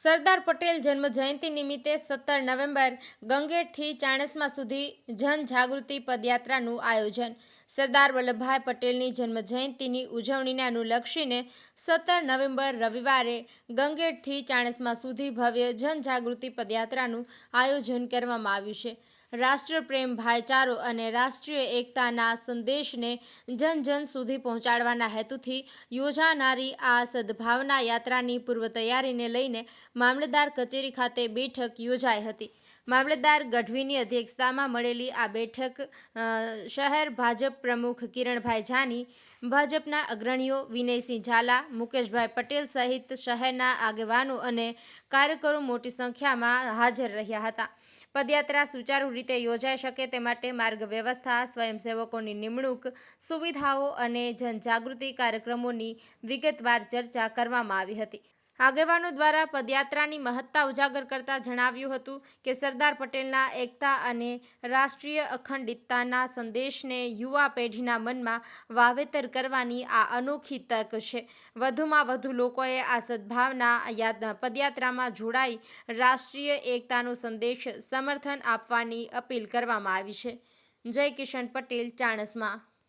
સરદાર પટેલ જન્મ જયંતિ નિમિત્તે સત્તર નવેમ્બર ગંગેટથી ચાણસ્મા સુધી જનજાગૃતિ પદયાત્રાનું આયોજન. સરદાર વલ્લભભાઈ પટેલની જન્મ જયંતિની ઉજવણીને અનુલક્ષીને સત્તર નવેમ્બર રવિવારે ગંગેટથી ચાણસ્મા સુધી ભવ્ય જનજાગૃતિ પદયાત્રાનું આયોજન કરવામાં આવ્યું છે. રાષ્ટ્રપ્રેમ, ભાઈચારો અને રાષ્ટ્રીય એકતાના સંદેશને જન જન સુધી પહોંચાડવાના હેતુથી યોજાનારી આ સદભાવના યાત્રાની પૂર્વ તૈયારીને લઈને મામલતદાર કચેરી ખાતે બેઠક યોજાઈ હતી. મામલતદાર ગઢવીની અધ્યક્ષતામાં મળેલી આ બેઠક શહેર ભાજપ પ્રમુખ કિરણભાઈ જાની, ભાજપના અગ્રણીઓ વિનયસિંહ ઝાલા, મુકેશભાઈ પટેલ સહિત શહેરના આગેવાનો અને કાર્યકરો મોટી સંખ્યામાં હાજર રહ્યા હતા. પદયાત્રા સુચારુ રીતે યોજાઈ શકે તે માટે માર્ગ વ્યવસ્થા, સ્વયંસેવકોની નિમણૂક, સુવિધાઓ અને જનજાગૃતિ કાર્યક્રમોની વિગતવાર ચર્ચા કરવામાં આવી હતી. આગેવાનો દ્વારા પદયાત્રાની મહત્તા ઉજાગર કરતા જણાવ્યું હતું કે સરદાર પટેલના એકતા અને રાષ્ટ્રીય અખંડિતતાના સંદેશને યુવા પેઢીના મનમાં વાવેતર કરવાની આ અનોખી તક છે. વધુમાં વધુ લોકોએ આ સદભાવના પદયાત્રામાં જોડાઈ રાષ્ટ્રીય એકતાનો સંદેશ સમર્થન આપવાની અપીલ કરવામાં આવી છે. જય કિશન પટેલ, ચાણસ્મા.